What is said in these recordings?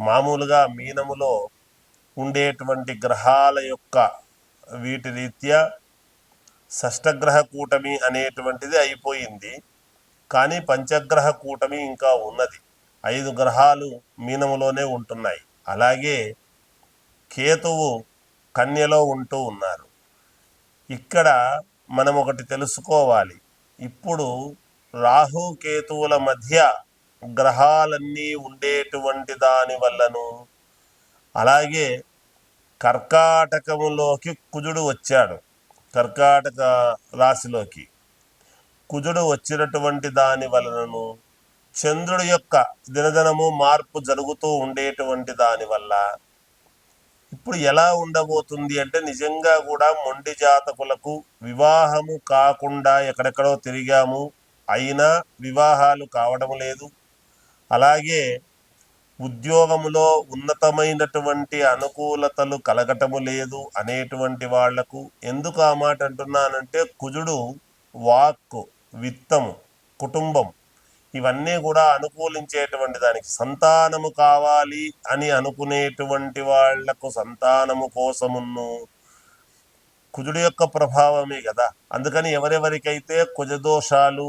మామూలుగా మీనములో ఉండేటువంటి గ్రహాల యొక్క వీటి రీత్యా షష్టగ్రహ కూటమి అనేటువంటిది అయిపోయింది. కానీ పంచగ్రహ కూటమి ఇంకా ఉన్నది. ఐదు గ్రహాలు మీనములోనే ఉంటున్నాయి. అలాగే కేతువు కన్యలో ఉంటూ ఉన్నారు. ఇక్కడ మనం ఒకటి తెలుసుకోవాలి. ఇప్పుడు రాహు కేతువుల మధ్య గ్రహాలన్నీ ఉండేటువంటి దాని వల్లను అలాగే కర్కాటకములోకి కుజుడు వచ్చాడు కర్కాటక రాశిలోకి. కుజుడు వచ్చినటువంటి దాని వలనను చంద్రుడి యొక్క దినదినము మార్పు జరుగుతూ ఉండేటువంటి దాని వల్ల ఇప్పుడు ఎలా ఉండబోతుంది అంటే నిజంగా కూడా మొండి జాతకులకు వివాహము కాకుండా ఎక్కడెక్కడో తిరిగాము అయినా వివాహాలు కావడం లేదు. అలాగే ఉద్యోగములో ఉన్నతమైనటువంటి అనుకూలతలు కలగటము లేదు అనేటువంటి వాళ్ళకు ఎందుకు ఆ మాట అంటున్నానంటే కుజుడు వాక్కు విత్తము కుటుంబం ఇవన్నీ కూడా అనుకూలించేటువంటి దానికి సంతానము కావాలి అని అనుకునేటువంటి వాళ్ళకు సంతానము కోసమును కుజుడు యొక్క ప్రభావమే కదా. అందుకని ఎవరెవరికైతే కుజదోషాలు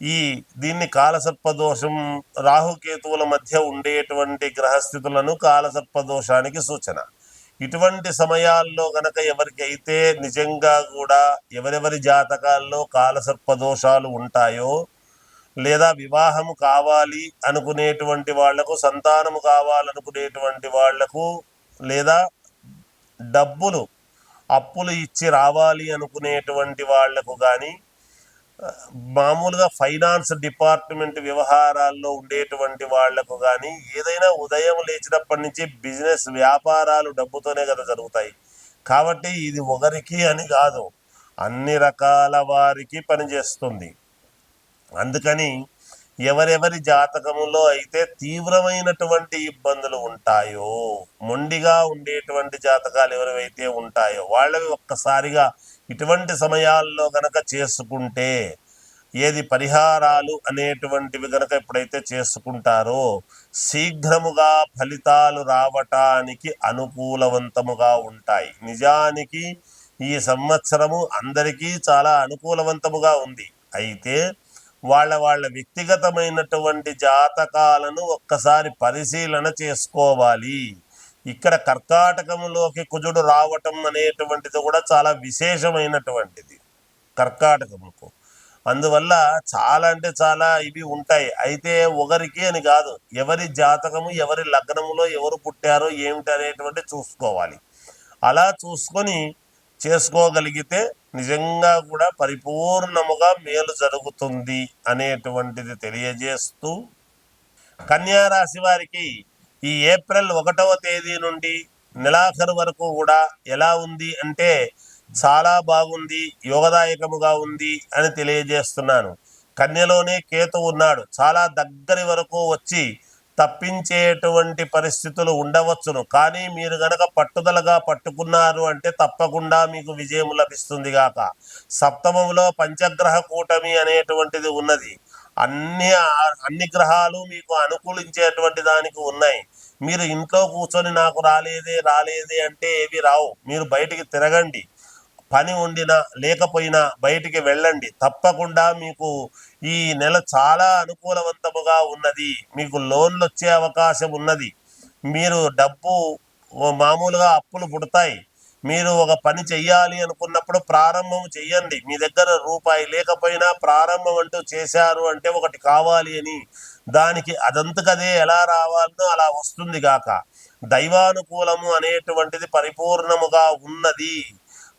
ఈ దీన్ని కాలసర్పదోషం రాహుకేతువుల మధ్య ఉండేటువంటి గ్రహస్థితులను కాలసర్పదోషానికి సూచన. ఇటువంటి సమయాల్లో గనక ఎవరికైతే నిజంగా కూడా ఎవరెవరి జాతకాల్లో కాలసర్ప దోషాలు ఉంటాయో లేదా వివాహము కావాలి అనుకునేటువంటి వాళ్ళకు సంతానము కావాలనుకునేటువంటి వాళ్ళకు లేదా డబ్బులు అప్పులు ఇచ్చి రావాలి అనుకునేటువంటి వాళ్ళకు కానీ మామూలుగా ఫైనాన్స్ డిపార్ట్మెంట్ వ్యవహారాల్లో ఉండేటువంటి వాళ్ళకు కానీ ఏదైనా ఉదయం లేచినప్పటి నుంచి బిజినెస్ వ్యాపారాలు డబ్బుతోనే కదా జరుగుతాయి. కాబట్టి ఇది ఒకరికి అని కాదు అన్ని రకాల వారికి పనిచేస్తుంది అందుకని ఎవరెవరి జాతకములో అయితే తీవ్రమైనటువంటి ఇబ్బందులు ఉంటాయో మొండిగా ఉండేటువంటి జాతకాలు ఎవరివైతే ఉంటాయో వాళ్ళవి ఒక్కసారిగా ఇటువంటి సమయాల్లో గనక చేసుకుంటే ఏది పరిహారాలు అనేటువంటివి గనక ఎప్పుడైతే చేసుకుంటారో శీఘ్రముగా ఫలితాలు రావటానికి అనుకూలవంతముగా ఉంటాయి. నిజానికి ఈ సంవత్సరము అందరికీ చాలా అనుకూలవంతముగా ఉంది. అయితే వాళ్ళ వాళ్ళ వ్యక్తిగతమైనటువంటి జాతకాలను ఒక్కసారి పరిశీలన చేసుకోవాలి. ఇక్కడ కర్కాటకంలోకి కుజుడు రావటం అనేటువంటిది కూడా చాలా విశేషమైనటువంటిది కర్కాటకముకు. అందువల్ల చాలా అంటే చాలా ఇవి ఉంటాయి. అయితే ఒకరికి అని కాదు ఎవరి జాతకము ఎవరి లగ్నములో ఎవరు పుట్టారో ఏమిటి అనేటువంటి చూసుకోవాలి. అలా చూసుకొని చేసుకోగలిగితే నిజంగా కూడా పరిపూర్ణముగా మేలు జరుగుతుంది అనేటువంటిది తెలియజేస్తూ కన్యా రాశి వారికి ఈ ఏప్రిల్ ఒకటవ తేదీ నుండి నెలాఖరు వరకు కూడా ఎలా ఉంది అంటే చాలా బాగుంది యోగదాయకముగా ఉంది అని తెలియజేస్తున్నాను. కన్యలోనే కేతు ఉన్నాడు. చాలా దగ్గరి వరకు వచ్చి తప్పించేటువంటి పరిస్థితులు ఉండవచ్చును. కానీ మీరు గనక పట్టుదలగా పట్టుకున్నారు అంటే తప్పకుండా మీకు విజయం లభిస్తుంది గాక. సప్తమంలో పంచగ్రహ కూటమి అనేటువంటిది ఉన్నది. అన్ని అన్ని గ్రహాలు మీకు అనుకూలించేటువంటి దానికి ఉన్నాయి. మీరు ఇంట్లో కూర్చొని నాకు రాలేదే రాలేదే అంటే ఏవి రావు. మీరు బయటికి తిరగండి. పని ఉండినా లేకపోయినా బయటికి వెళ్ళండి. తప్పకుండా మీకు ఈ నెల చాలా అనుకూలవంతముగా ఉన్నది. మీకు లోన్లు వచ్చే అవకాశం ఉన్నది. మీరు డబ్బు మామూలుగా అప్పులు పుడతాయి. మీరు ఒక పని చెయ్యాలి అనుకున్నప్పుడు ప్రారంభం చెయ్యండి. మీ దగ్గర రూపాయి లేకపోయినా ప్రారంభం అంటూ చేశారు అంటే ఒకటి కావాలి అని. దానికి అదంతకదే ఎలా రావాలనో అలా వస్తుంది గాక. దైవానుకూలము అనేటువంటిది పరిపూర్ణముగా ఉన్నది.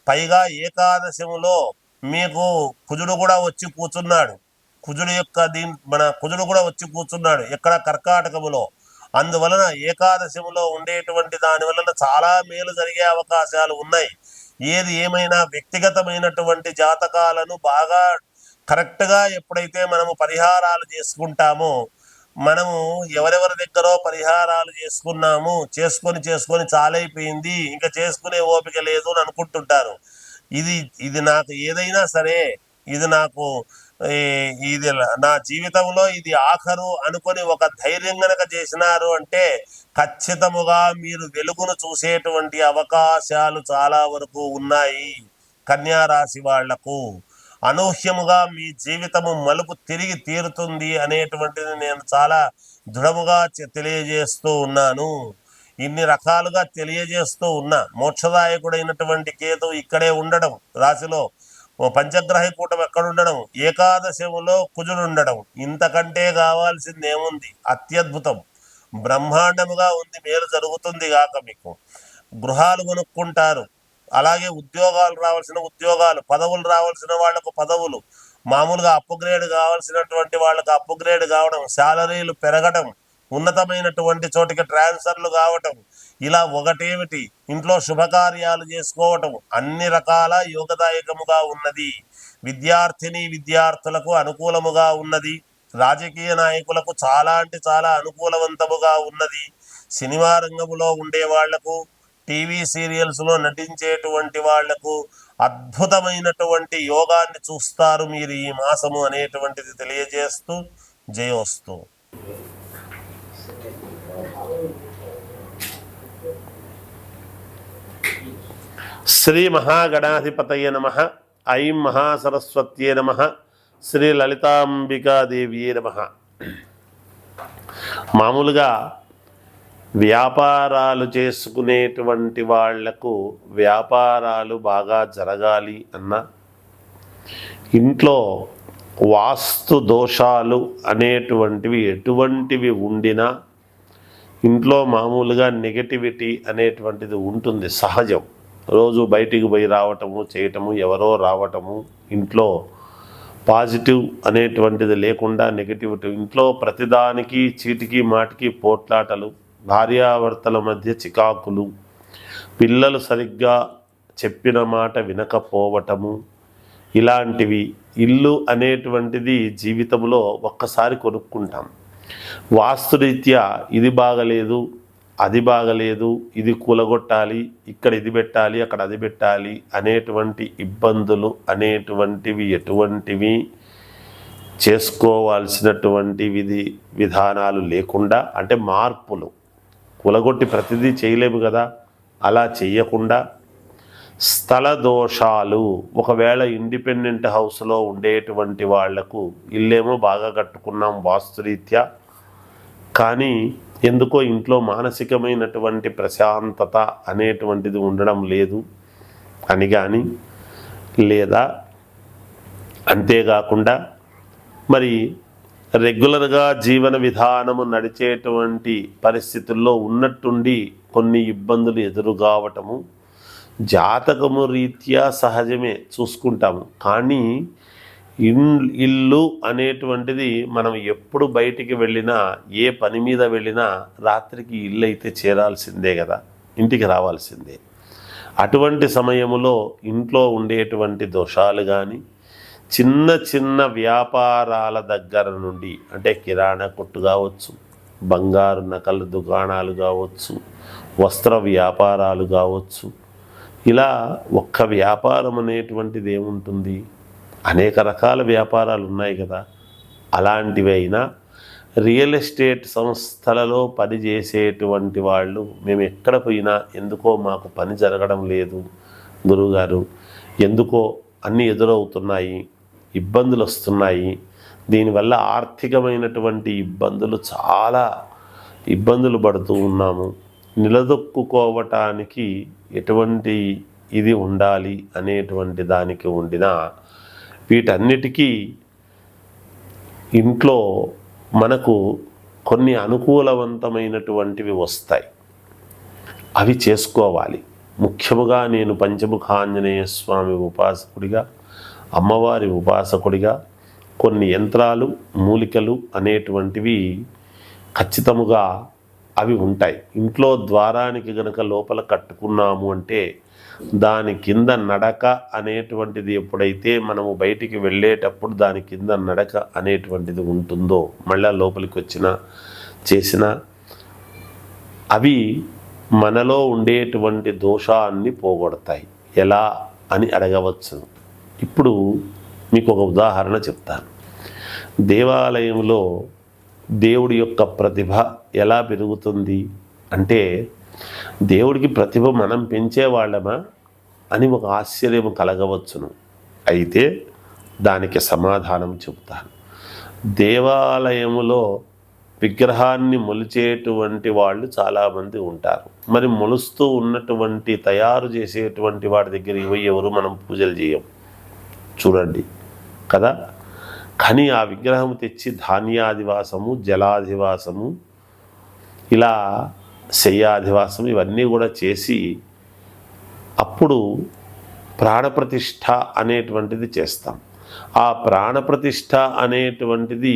పైగా ఏకాదశములో మీకు కుజుడు కూడా వచ్చి కూర్చున్నాడు. కుజుడు యొక్క దీని మన కుజుడు కూడా వచ్చి కూర్చున్నాడు. ఎక్కడ కర్కాటకములో. అందువలన ఏకాదశిలో ఉండేటువంటి దాని వలన చాలా మేలు జరిగే అవకాశాలు ఉన్నాయి. ఏది ఏమైనా వ్యక్తిగతమైనటువంటి జాతకాలను బాగా కరెక్ట్గా ఎప్పుడైతే మనము పరిహారాలు చేసుకుంటామో మనము ఎవరెవరి దగ్గర పరిహారాలు చేసుకున్నాము చేసుకొని చేసుకొని చాలైపోయింది ఇంకా చేసుకునే ఓపిక లేదు అని అనుకుంటుంటారు. ఇది ఇది నాకు ఏదైనా సరే ఇది నాకు ఇది నా జీవితంలో ఇది ఆఖరు అనుకొని ఒక ధైర్యం గనక చేసినారు అంటే ఖచ్చితముగా మీరు వెలుగును చూసేటువంటి అవకాశాలు చాలా వరకు ఉన్నాయి కన్యా రాశి వాళ్ళకు. అనూహ్యముగా మీ జీవితము మలుపు తిరిగి తీరుతుంది అనేటువంటిది నేను చాలా దృఢముగా తెలియజేస్తూ ఉన్నాను. ఇన్ని రకాలుగా తెలియజేస్తూ ఉన్నా. మోక్షదాయకుడైనటువంటి కేతు ఇక్కడే ఉండడం రాశిలో ఓ పంచగ్రహ కూటం ఎక్కడ ఉండడం ఏకాదశములో కుజుడు ఉండడం ఇంతకంటే కావాల్సింది ఏముంది అత్యద్భుతం. బ్రహ్మాండముగా ఉంది మేలు జరుగుతుంది గాక మీకు. గృహాలు కొనుక్కుంటారు. అలాగే ఉద్యోగాలు రావాల్సిన ఉద్యోగాలు పదవులు రావాల్సిన వాళ్ళకు పదవులు మామూలుగా అప్గ్రేడ్ కావాల్సినటువంటి వాళ్ళకు అప్గ్రేడ్ కావడం శాలరీలు పెరగడం ఉన్నతమైనటువంటి చోటికి ట్రాన్స్ఫర్లు కావటం ఇలా ఒకటేమిటి? ఇంట్లో శుభకార్యాలు చేసుకోవటం అన్ని రకాల యోగదాయకముగా ఉన్నది. విద్యార్థిని విద్యార్థులకు అనుకూలముగా ఉన్నది. రాజకీయ నాయకులకు చాలా అంటే చాలా అనుకూలవంతముగా ఉన్నది. సినిమా రంగములో ఉండే వాళ్ళకు టీవీ సీరియల్స్లో నటించేటువంటి వాళ్ళకు అద్భుతమైనటువంటి యోగాన్ని చూస్తారు మీరు ఈ మాసము అనేటువంటిది తెలియజేస్తూ జయోస్తూ. శ్రీ మహాగణాధిపతయ నమ. ఐం మహాసరస్వత్యే నమ. శ్రీ లలితాంబికాదేవియే నమ. మామూలుగా వ్యాపారాలు చేసుకునేటువంటి వాళ్ళకు వ్యాపారాలు బాగా జరగాలి అన్న ఇంట్లో వాస్తు దోషాలు అనేటువంటివి ఎటువంటివి ఉండినా ఇంట్లో మామూలుగా నెగటివిటీ అనేటువంటిది ఉంటుంది సహజం. రోజు బయటికి పోయి రావటము చేయటము ఎవరో రావటము ఇంట్లో పాజిటివ్ అనేటువంటిది లేకుండా నెగటివిటీ. ఇంట్లో ప్రతిదానికి చీటికి మాటికి పోట్లాటలు భార్యాభర్తల మధ్య చికాకులు పిల్లలు సరిగ్గా చెప్పిన మాట వినకపోవటము ఇలాంటివి ఇల్లు అనేటువంటిది జీవితంలో ఒక్కసారి కొనుక్కుంటాం. వాస్తురీత్యా ఇది బాగలేదు అది బాగలేదు ఇది కూలగొట్టాలి ఇక్కడ ఇది పెట్టాలి అక్కడ అది పెట్టాలి అనేటువంటి ఇబ్బందులు అనేటువంటివి ఎటువంటివి చేసుకోవాల్సినటువంటి విధి విధానాలు లేకుండా అంటే మార్పులు. కూలగొట్టి ప్రతిదీ చేయలేము కదా అలా చేయకుండా స్థల దోషాలు ఒకవేళ ఇండిపెండెంట్ హౌస్లో ఉండేటువంటి వాళ్ళకు ఇల్లేమో బాగా కట్టుకున్నాం వాస్తురీత్యా. కానీ ఎందుకో ఇంట్లో మానసికమైనటువంటి ప్రశాంతత అనేటువంటిది ఉండడం లేదు అని కానీ లేదా అంతేకాకుండా మరి రెగ్యులర్గా జీవన విధానము నడిచేటువంటి పరిస్థితుల్లో ఉన్నట్టుండి కొన్ని ఇబ్బందులు ఎదురు కావటము జాతకము రీత్యా సహజమే చూసుకుంటాము. కానీ ఇన్ ఇల్లు అనేటువంటిది మనం ఎప్పుడు బయటికి వెళ్ళినా ఏ పని మీద వెళ్ళినా రాత్రికి ఇల్లు అయితే చేరాల్సిందే కదా. ఇంటికి రావాల్సిందే. అటువంటి సమయములో ఇంట్లో ఉండేటువంటి దోషాలు కానీ చిన్న చిన్న వ్యాపారాల దగ్గర నుండి అంటే కిరాణా కొట్టు కావచ్చు బంగారు నకల దుకాణాలు కావచ్చు వస్త్ర వ్యాపారాలు కావచ్చు ఇలా ఒక్క వ్యాపారం అనేటువంటిది ఏముంటుంది? అనేక రకాల వ్యాపారాలు ఉన్నాయి కదా. అలాంటివి అయినా రియల్ ఎస్టేట్ సంస్థలలో పనిచేసేటువంటి వాళ్ళు మేము ఎక్కడ పోయినా ఎందుకో మాకు పని జరగడం లేదు గురువుగారు ఎందుకో అన్నీ ఎదురవుతున్నాయి ఇబ్బందులు వస్తున్నాయి. దీనివల్ల ఆర్థికమైనటువంటి ఇబ్బందులు చాలా ఇబ్బందులు పడుతూ ఉన్నాము. నిలదొక్కుకోవటానికి ఎటువంటి ఇది ఉండాలి అనేటువంటి దానికి ఉండిన వీటన్నిటికీ ఇంట్లో మనకు కొన్ని అనుకూలవంతమైనటువంటివి వస్తాయి. అవి చేసుకోవాలి. ముఖ్యముగా నేను పంచముఖాంజనేయ స్వామి ఉపాసకుడిగా అమ్మవారి ఉపాసకుడిగా కొన్ని యంత్రాలు మూలికలు అనేటువంటివి ఖచ్చితముగా అవి ఉంటాయి. ఇంట్లో ద్వారానికి గనక లోపల కట్టుకున్నాము అంటే దాని కింద నడక అనేటువంటిది ఎప్పుడైతే మనము బయటికి వెళ్ళేటప్పుడు దాని కింద నడక అనేటువంటిది ఉంటుందో మళ్ళా లోపలికి వచ్చిన చేసిన అవి మనలో ఉండేటువంటి దోషాన్ని పోగొడతాయి. ఎలా అని అడగవచ్చు. ఇప్పుడు మీకు ఒక ఉదాహరణ చెప్తాను. దేవాలయంలో దేవుడి యొక్క ప్రతిభ ఎలా పెరుగుతుంది అంటే దేవుడికి ప్రతిభ మనం పెంచేవాళ్ళమా అని ఒక ఆశ్చర్యం కలగవచ్చును. అయితే దానికి సమాధానం చెబుతాను. దేవాలయములో విగ్రహాన్ని మొలిచేటువంటి వాళ్ళు చాలామంది ఉంటారు. మరి మొలుస్తూ ఉన్నటువంటి తయారు చేసేటువంటి వాడి దగ్గర ఇవి ఎవరు మనం పూజలు చేయం? చూడండి. కదా? కానీ ఆ విగ్రహం తెచ్చి ధాన్యాధివాసము జలాధివాసము ఇలా శయ్యాధివాసం ఇవన్నీ కూడా చేసి అప్పుడు ప్రాణప్రతిష్ఠ అనేటువంటిది చేస్తాం. ఆ ప్రాణప్రతిష్ఠ అనేటువంటిది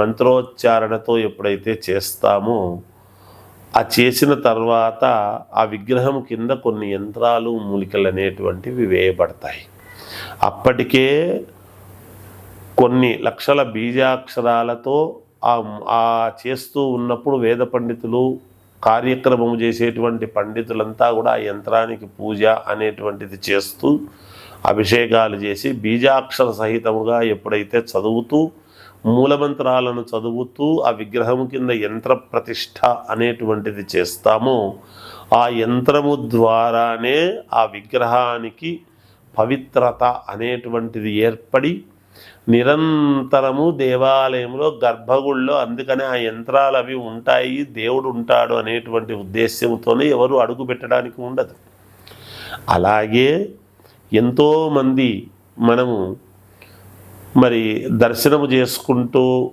మంత్రోచ్చారణతో ఎప్పుడైతే చేస్తామో ఆ చేసిన తర్వాత ఆ విగ్రహం కింద కొన్ని యంత్రాలు మూలికలు అనేటువంటివి వేయబడతాయి. అప్పటికే కొన్ని లక్షల బీజాక్షరాలతో ఆ చేస్తూ ఉన్నప్పుడు వేద పండితులు కార్యక్రమం చేసేటువంటి పండితులంతా కూడా ఆ యంత్రానికి పూజ అనేటువంటిది చేస్తూ అభిషేకాలు చేసి బీజాక్షర సహితముగా ఎప్పుడైతే చదువుతూ మూలమంత్రాలను చదువుతూ ఆ విగ్రహం కింద యంత్ర ప్రతిష్ట అనేటువంటిది చేస్తామో ఆ యంత్రము ద్వారానే ఆ విగ్రహానికి పవిత్రత అనేటువంటిది ఏర్పడి నిరంతరము దేవాలయంలో గర్భగుళ్ళో అందుకనే ఆ యంత్రాలు అవి ఉంటాయి దేవుడు ఉంటాడు అనేటువంటి ఉద్దేశ్యంతోనే ఎవరు అడుగు పెట్టడానికి ఉండదు. అలాగే ఎంతోమంది మనము మరి దర్శనము చేసుకుంటూ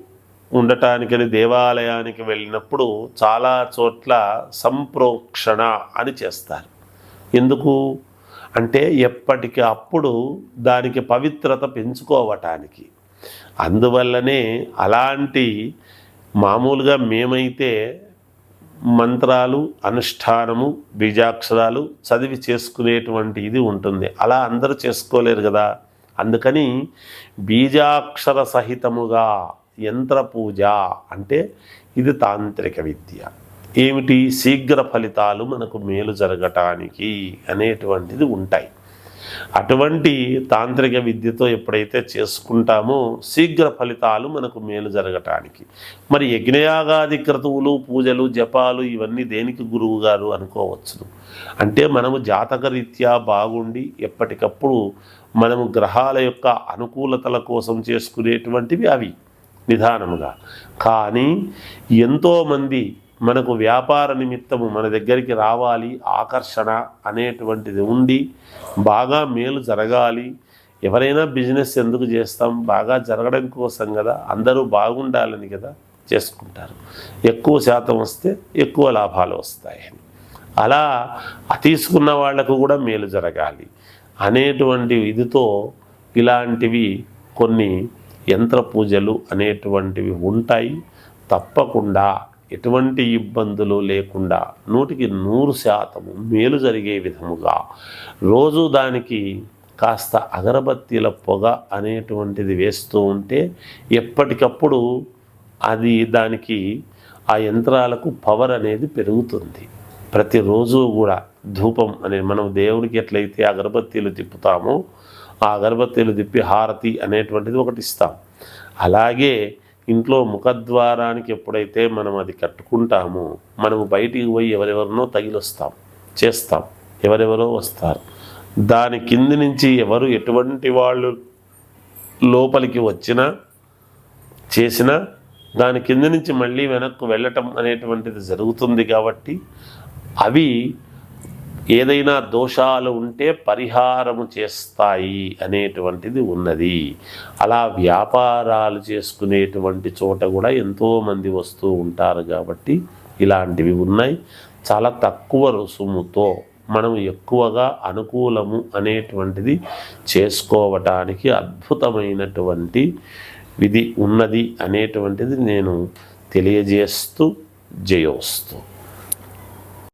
ఉండటానికని దేవాలయానికి వెళ్ళినప్పుడు చాలా చోట్ల సంప్రోక్షణ అని చేస్తారు. ఎందుకు? అంటే ఎప్పటికి అప్పుడు దానికి పవిత్రత పెంచుకోవటానికి. అందువల్లనే అలాంటి మామూలుగా మేమైతే మంత్రాలు అనుష్ఠానము బీజాక్షరాలు చదివి చేసుకునేటువంటి ఇది ఉంటుంది. అలా అందరూ చేసుకోలేరు కదా. అందుకని బీజాక్షర సహితముగా యంత్ర పూజ అంటే ఇది తాంత్రిక విద్య. ఏమిటి? శీఘ్ర ఫలితాలు మనకు మేలు జరగటానికి అనేటువంటిది ఉంటాయి. అటువంటి తాంత్రిక విద్యతో ఎప్పుడైతే చేసుకుంటామో శీఘ్ర ఫలితాలు మనకు మేలు జరగటానికి. మరి యజ్ఞయాగాది క్రతువులు పూజలు జపాలు ఇవన్నీ దేనికి గురువు గారు అనుకోవచ్చును? అంటే మనము జాతకరీత్యా బాగుండి ఎప్పటికప్పుడు మనము గ్రహాల యొక్క అనుకూలతల కోసం చేసుకునేటువంటివి అవి నిదానముగా కానీ ఎంతోమంది మనకు వ్యాపార నిమిత్తము మన దగ్గరికి రావాలి ఆకర్షణ అనేటువంటిది ఉండి బాగా మేలు జరగాలి. ఎవరైనా బిజినెస్ ఎందుకు చేస్తాం? బాగా జరగడం కోసం కదా అందరూ బాగుండాలని కదా చేసుకుంటారు. ఎక్కువ శాతం వస్తే ఎక్కువ లాభాలు వస్తాయని అలా తీసుకున్న వాళ్ళకు కూడా మేలు జరగాలి. అనేటువంటి ఇదితో ఇలాంటివి కొన్ని యంత్ర పూజలు అనేటువంటివి ఉంటాయి. తప్పకుండా ఎటువంటి ఇబ్బందులు లేకుండా నూటికి నూరు శాతము మేలు జరిగే విధముగా రోజు దానికి కాస్త అగరబత్తీల పొగ అనేటువంటిది వేస్తూ ఉంటే ఎప్పటికప్పుడు అది దానికి ఆ యంత్రాలకు పవర్ అనేది పెరుగుతుంది. ప్రతిరోజు కూడా ధూపం అనే మనం దేవుడికి ఎట్లయితే అగరబత్తీలు తిప్పుతామో ఆ అగరబత్తీలు తిప్పి హారతి అనేటువంటిది ఒకటి ఇస్తాం. అలాగే ఇంట్లో ముఖద్వారానికి ఎప్పుడైతే మనం అది కట్టుకుంటామో మనము బయటికి పోయి ఎవరెవరినో తగిలొస్తాం చేస్తాం ఎవరెవరో వస్తారు. దాని కింది నుంచి ఎవరు ఎటువంటి వాళ్ళు లోపలికి వచ్చినా చేసినా దాని కింద నుంచి మళ్ళీ వెనక్కు వెళ్ళటం అనేటువంటిది జరుగుతుంది కాబట్టి అవి ఏదైనా దోషాలు ఉంటే పరిహారము చేస్తాయి అనేటువంటిది ఉన్నది. అలా వ్యాపారాలు చేసుకునేటువంటి చోట కూడా ఎంతోమంది వస్తూ ఉంటారు కాబట్టి ఇలాంటివి ఉన్నాయి. చాలా తక్కువ రుసుముతో మనం ఎక్కువగా అనుకూలము అనేటువంటిది చేసుకోవటానికి అద్భుతమైనటువంటి విధి ఉన్నది అనేటువంటిది నేను తెలియజేస్తూ జయోస్తూ.